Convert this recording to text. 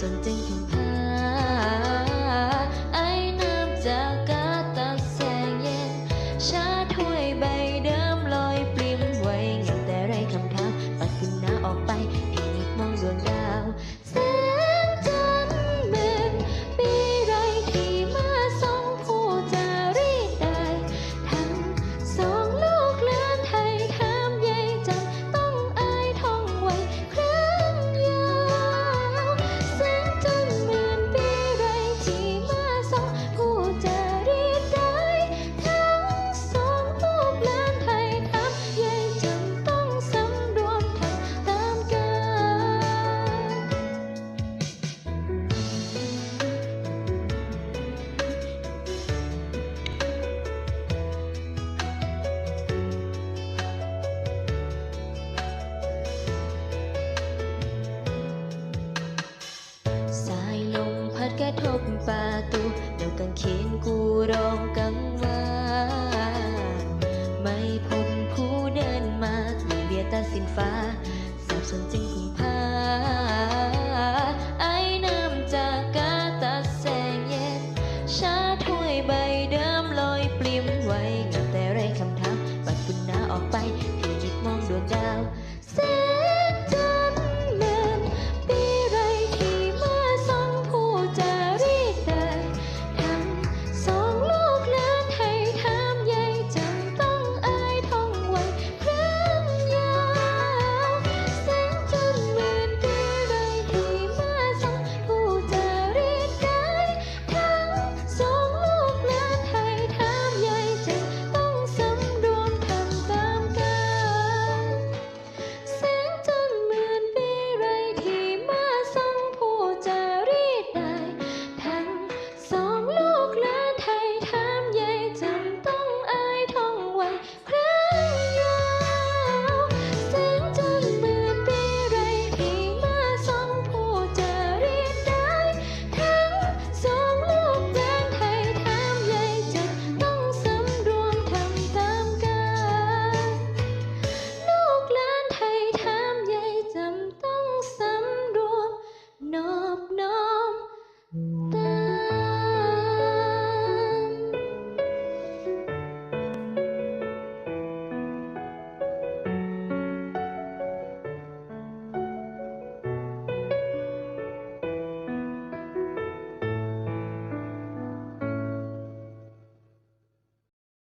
จนจึงถึงพาไอ้น้ำจากกัน ทบประตูเดี๋ยวกลางคืนกูร้องกังวานไม่พบผู้เดินมามีเบียตาสินฟ้าสับสนจึงพึ่งพาไอ้น้ำจากกาตาแสงเย็นชาถ้วยใบเดิมลอยปลิมไว้กับแต่ไรคำถามปัดฝุ่นหนาออกไปเพียจิตมองดวงดาว